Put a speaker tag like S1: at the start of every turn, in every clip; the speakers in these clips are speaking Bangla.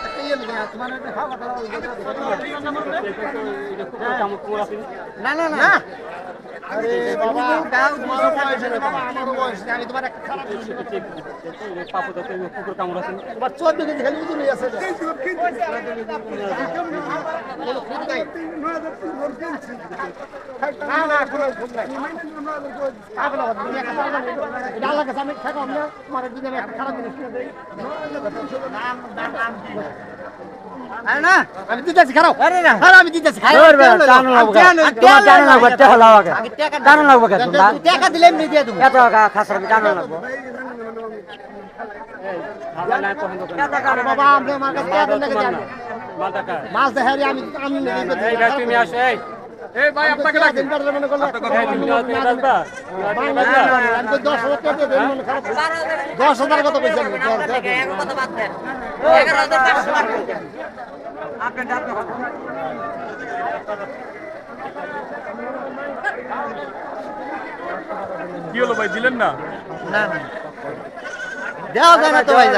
S1: ফা- এ, নেব একটা ইয়ে নেব, তোমার একটা খাওয়া না না না আরে বাবা তোমারও বয়স হলো বাবা, আমারও বয়স হলো, আমি তোমার একটা খারাপ জিনিস দিচ্ছি। তোমার চোদ্দ কেজি খালি উজুনই আছে এটা। কোনো খুঁত নাই। না, না, কোনো খুঁত নাই। পাগল হব, তুমি একটা পাগল হব। এটা আল্লাহর কাছে আমি ঠেকাবো না, তোমার যদি আমি একটা খারাপ জিনিস কিনে দেই। আরে না, আমি দিতেছি খারাপ। আরে না। আরে আমি দিতেছি খারাপ।
S2: ধরবে, টানো লাগবে? তোমার টানো লাগবে, টাকা লাগবে। টানো লাগবে তোমরা?
S1: টাকা দিলে এমনি দিয়ে দেবো।
S2: এত খাসার টানো লাগবে
S1: বাবা আপনি আমার কাছে টাকা দেন না মাছ দেখে আমি আমি তুমি আসো
S3: এই। ভাই আপনাকে
S1: মনে তো দশ হাজার কত পয়সা।
S3: কি হলো ভাই দিলেন না
S4: দেওয়া যায় না তো ভাই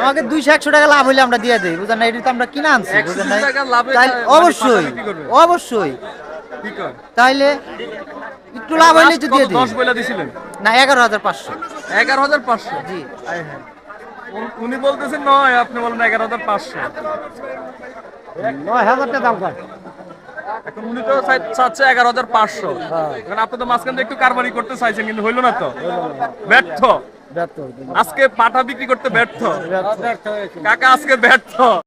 S4: আমাকে দুইশো একশো টাকা লাভ হইলে আমরা দিয়ে দেই বুঝলেন না এটা তো আমরা কিনে আনছি বুঝলেন অবশ্যই? অবশ্যই তাইলে একটু লাভ হইলে তো দিয়ে দিই
S3: দশ বইলা দিছিলেন?
S4: না এগারো হাজার পাঁচশো।
S3: এগারো হাজার পাঁচশো?
S4: জি।
S3: উনি- বলতেছেন নয় আপনি বলেন এগারো হাজার পাঁচশো।
S1: নয় হাজার টাকা দাম
S3: এখন উনি তো চাচ্ছে এগারো হাজার পাঁচশো। কারণ আপনি তো মাঝখান দিয়ে একটু কারবারি করতে চাইছেন কিন্তু হইল না তো। ব্যর্থ। আজকে পাটা বিক্রি করতে ব্যর্থ। কাকা আজকে ব্যর্থ।